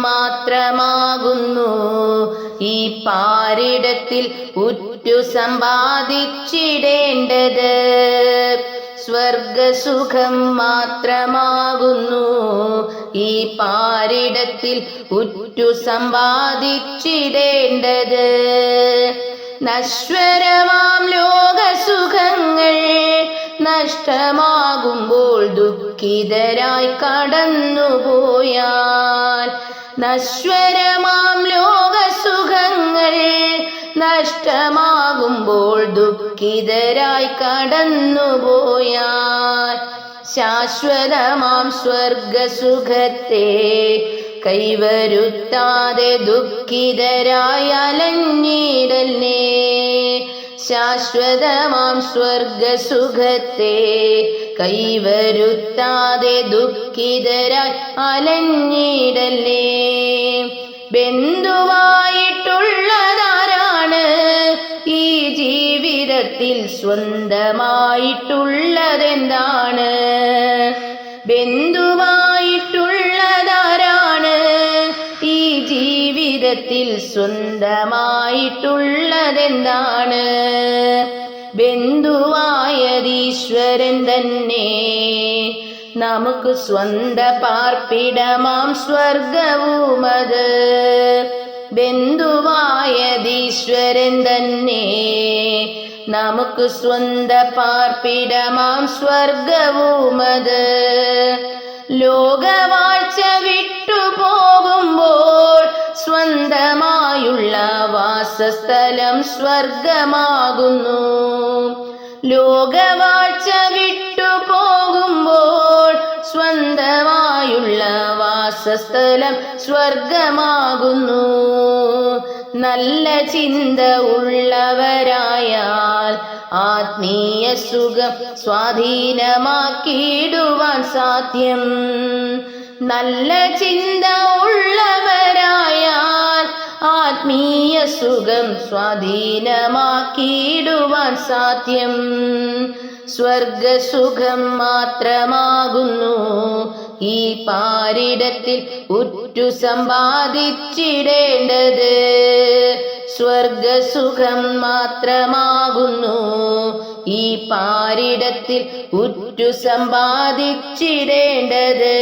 മാത്രമാകുന്നു. ഈ പാരിടത്തിൽ ഉറ്റു സമ്പാദിച്ചിടേണ്ടത് സ്വർഗസുഖം മാത്രമാകുന്നു. ഈ പാരിടത്തിൽ ഉറ്റു സമ്പാദിച്ചിടേണ്ടത് നശ്വരമാം ലോകസുഖങ്ങൾ നഷ്ടമാകുമ്പോൾ ദുഃഖിതരായി കടന്നുപോയാൽ നശ്വരമാം ലോകസുഖങ്ങൾ നഷ്ടമാകുമ്പോൾ ദുഃഖിതരായി കടന്നുപോയാൽ ശാശ്വതമാം സ്വർഗസുഖത്തെ കൈവരുത്താതെ ദുഃഖിതരായി അലഞ്ഞിടല്ലേ ശാശ്വതമാം സ്വർഗസുഖത്തെ കൈവരുത്താതെ ദുഃഖിതരായി അലഞ്ഞിടല്ലേ. ബന്ധുവായിട്ടുള്ളതാരാണ്? ഈ ജീവിതത്തിൽ സ്വന്തമായിട്ടുള്ളതെന്താണ്? ബന്ധുവായിട്ടുള്ളതാരാണ് ജീവിതത്തിൽ സ്വന്തമായിട്ടുള്ളതെന്താണ്? ബന്ധുവായതീശ്വരൻ തന്നെ. നമുക്ക് സ്വന്ത പാർപ്പിടമാം സ്വർഗവുമത്. ബന്ധുവായതീശ്വരൻ തന്നെ. നമുക്ക് സ്വന്ത പാർപ്പിടമാം സ്വർഗവുമത്. ലോകവാഴ്ച വാസസ്ഥലം സ്വർഗമാകുന്നു. ലോകവാഴ്ച വിട്ടു പോകുമ്പോൾ സ്വന്തമായുള്ള വാസസ്ഥലം സ്വർഗമാകുന്നു. നല്ല ചിന്ത ഉള്ളവരായാൽ ആത്മീയ സുഖം സ്വാധീനമാക്കിയിടുവാൻ സാധ്യം. നല്ല ചിന്ത ഉള്ളവരായാൽ ആത്മീയ സുഖം സ്വാധീനമാക്കിയിടുവാൻ സാധ്യം. സ്വർഗസുഖം മാത്രമാകുന്നു. ഈ പാരിടത്തിൽ ഉറ്റു സമ്പാദിച്ചിടേണ്ടത് സ്വർഗസുഖം മാത്രമാകുന്നു. ഈ പാരിടത്തിൽ ഉറ്റു സമ്പാദിച്ചിടേണ്ടത്